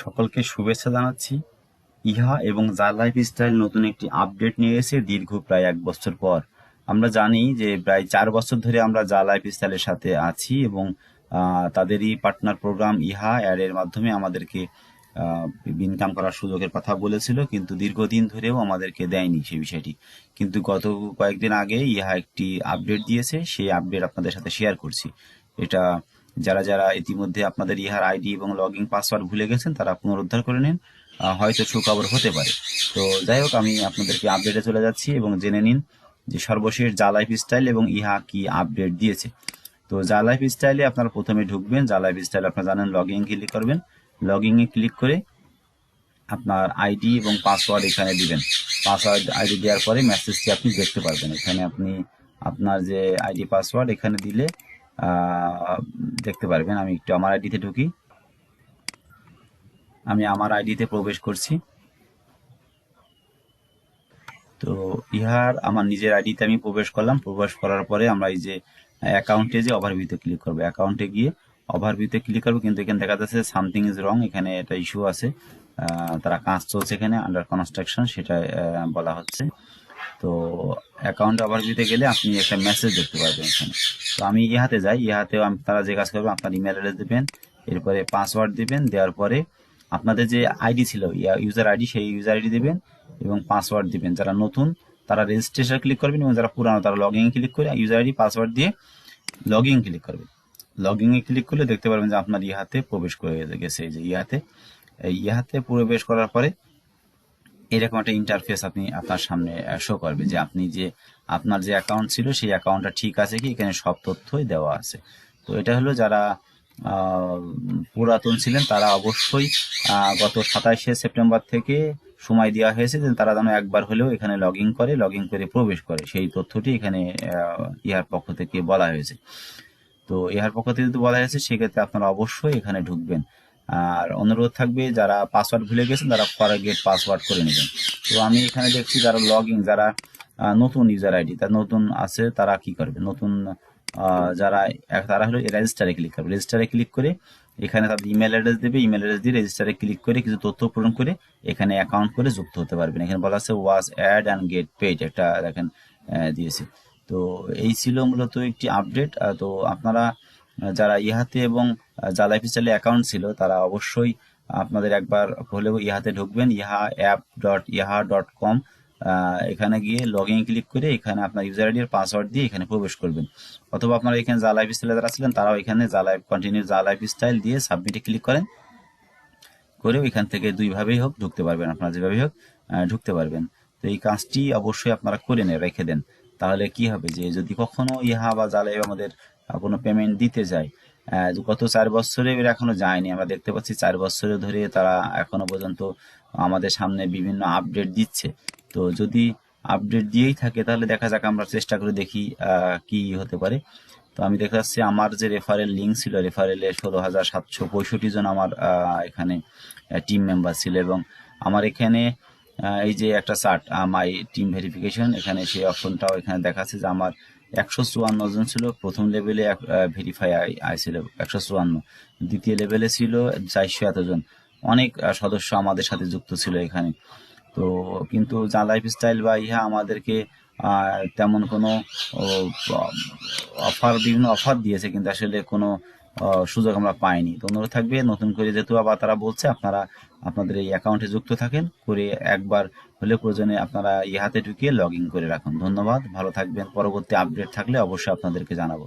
সকলকে শুভেচ্ছা জানাচ্ছি। ইহা এবং যা লাইফ স্টাইল নতুন একটি আপডেট নিয়ে এসে দীর্ঘ প্রায় এক বছর পর। আমরা জানি যে প্রায় চার বছর ধরে আমরা যা লাইফ স্টাইলের সাথে আছি এবং তাদেরই পার্টনার প্রোগ্রাম ইহা অ্যাডের মাধ্যমে আমাদেরকে ইনকাম করার সুযোগের কথা বলেছিল, কিন্তু দীর্ঘদিন ধরেও আমাদেরকে দেয়নি সেই বিষয়টি। কিন্তু গত কয়েকদিন আগে ইহা একটি আপডেট দিয়েছে, সেই আপডেট আপনাদের সাথে শেয়ার করছি। এটা যারা যারা ইতিমধ্যে আপনাদের ইহার আইডি এবং লগ ইন পাসওয়ার্ড ভুলে গেছেন, তারা পুনরুদ্ধার করে নিন। হয়তো সুখবর হতে পারে। তো যাই হোক, আমি আপনাদেরকে আপডেটে চলে যাচ্ছি এবং জেনে নিন যে সর্বশেষ জা লাইফ স্টাইল এবং ইহা কি আপডেট দিয়েছে। তো জা লাইফ স্টাইলে আপনারা প্রথমে ঢুকবেন জা লাইফ স্টাইল আপনারা জানেন লগ ইন ক্লিক করবেন। লগ ইনে ক্লিক করে আপনার আইডি এবং পাসওয়ার্ড এখানে দিবেন। পাসওয়ার্ড আইডি দেওয়ার পরে মেসেজটি আপনি দেখতে পারবেন। এখানে আপনি আপনার যে আইডি পাসওয়ার্ড, এখানে দিলে দেখতে পারবেন, আমি একটু আমার আইডিতে ঢুকি। আমি আমার আইডিতে প্রবেশ করছি। তো ইহার, আমার নিজের আইডিতে আমি প্রবেশ করলাম। প্রবেশ করার পরে আমরা এই যে অ্যাকাউন্টে যে ওভারভিউতে ক্লিক করব। অ্যাকাউন্টে গিয়ে ওভারভিউতে ক্লিক করব, কিন্তু এখানে দেখা যাচ্ছে সামথিং ইজ রং এখানে একটা ইস্যু আছে। তারা কাজ চলছে এখানে আন্ডার কনস্ট্রাকশন সেটা বলা হচ্ছে। তো অ্যাকাউন্ট ওভারভিউতে গেলে আপনি একটা মেসেজ দেখতে পারবেন এখানে। তো আমি ইহাতে যাই ইহাতেও তারা যে কাজ করবে, আপনার ইমেল অ্যাড্রেস দেবেন, এরপরে পাসওয়ার্ড দিবেন, দেওয়ার পরে আপনাদের যে আইডি ছিল ইউজার আইডি সেই ইউজার আইডি দিবেন এবং পাসওয়ার্ড দিবেন। যারা নতুন, তারা রেজিস্ট্রেশন ক্লিক করবেন এবং যারা পুরানো, তারা লগ ইন ক্লিক করে ইউজার আইডি পাসওয়ার্ড দিয়ে লগ ইন ক্লিক করবেন। লগ ইনে ক্লিক করলে দেখতে পারবেন যে আপনার ইহাতে প্রবেশ করে গেছে, এই যে ইহাতে এই ইহাতে প্রবেশ করার পরে এরকম একটা ইন্টারফেস আপনি আপনার সামনে শো করবে যে আপনি যে আপনার যে অ্যাকাউন্ট ছিল সেই অ্যাকাউন্টটা ঠিক আছে কি? এখানে সব তথ্যই দেওয়া আছে। তো এটা হলো যারা পুরাতন ছিলেন তারা অবশ্যই গত সাতাশে সেপ্টেম্বর থেকে সময় দেওয়া হয়েছে যে তারা যেন একবার হলেও এখানে লগ ইন করে লগ ইন করে প্রবেশ করে। সেই তথ্যটি এখানে ইহার পক্ষ থেকে বলা হয়েছে। তো ইহার পক্ষ থেকে যদি বলা হয়েছে, সেক্ষেত্রে আপনারা অবশ্যই এখানে ঢুকবেন। আর অনুরোধ থাকবে যারা পাসওয়ার্ড ভুলে গেছেন, তারা ফরগেট পাসওয়ার্ড করে নেবেন। তো আমি এখানে দেখছি যারা লগ ইন যারা নতুন ইউজার আইডি তার নতুন আছে, তারা কি করবে? নতুন যারা তারা হলো রেজিস্টারে ক্লিক করবে। রেজিস্টারে ক্লিক করে এখানে তাদের ইমেল অ্যাড্রেস দেবে। ইমেল অ্যাড্রেস দিয়ে রেজিস্টারে ক্লিক করে কিছু তথ্য পূরণ করে এখানে অ্যাকাউন্ট করে যুক্ত হতে পারবেন। এখানে বলা আছে watch ad and get paid একটা দেখেন দিয়েছে। তো এই ছিল মূলত একটি আপডেট তো আপনারা যারা ইহাতে এবং যা লাইফ স্টাইলে অ্যাকাউন্ট ছিল, তারা অবশ্যই আপনাদের একবার হলেও ইহাতে ঢুকবেন। ইহা অ্যাপ ডট ইহা ডট কম এখানে গিয়ে লগ ইন ক্লিক করে এখানে আপনার ইউজার আইডি পাসওয়ার্ড দিয়ে এখানে প্রবেশ করবেন। অথবা আপনারা এখানে যা লাইফ স্টাইলে যারা ছিলেন, তারাও এখানে যা লাইফ কন্টিনিউ যা লাইফ স্টাইল দিয়ে সাবমিটে ক্লিক করেন। করে এখান থেকে দুইভাবেই হোক, ঢুকতে পারবেন। আপনারা যেভাবেই হোক ঢুকতে পারবেন। তো এই কাজটি অবশ্যই আপনারা করে নেন রেখে দেন। তাহলে কি হবে যে, যদি কখনো ইহা বা জালে আমাদের কোনো পেমেন্ট দিতে যায়। গত চার বছরে এর এখনও যায়নি। আমরা দেখতে পাচ্ছি চার বছরে ধরে তারা এখনও পর্যন্ত আমাদের সামনে বিভিন্ন আপডেট দিচ্ছে। তো যদি আপডেট দিয়েই থাকে, তাহলে দেখা যাক আমরা চেষ্টা করে দেখি কি হতে পারে। তো আমি দেখা যাচ্ছে আমার যে রেফারেল লিঙ্ক ছিল রেফারেলে ষোলো হাজার সাতশো পঁয়ষট্টি জন আমার এখানে টিম মেম্বার ছিল এবং আমার এখানে এই যে একটা চার্ট মাই টিম ভেরিফিকেশন এখানে সেই অপশনটাও এখানে দেখাচ্ছে যে আমার একশো চুয়ান্ন জন ছিল, প্রথম লেভেলে ভেরিফাই আইছিল একশো চুয়ান্ন। দ্বিতীয় লেভেলে ছিল চারশো এতজন অনেক সদস্য আমাদের সাথে যুক্ত ছিল এখানে। তো কিন্তু যা লাইফ স্টাইল বা ইহা আমাদেরকে তেমন কোনো অফার, বিভিন্ন অফার দিয়েছে, কিন্তু আসলে কোনো সুযোগ আমরা পাইনি। তো অনুরোধ থাকবে, নতুন করে যেহেতু আবার তারা বলছে, আপনারা আপনাদের এই অ্যাকাউন্টে যুক্ত থাকেন, করে একবার হলে প্রয়োজনে আপনারা ইহাতে ঢুকিয়ে লগ ইন করে রাখুন। ধন্যবাদ, ভালো থাকবেন। পরবর্তী আপডেট থাকলে অবশ্যই আপনাদেরকে জানাব।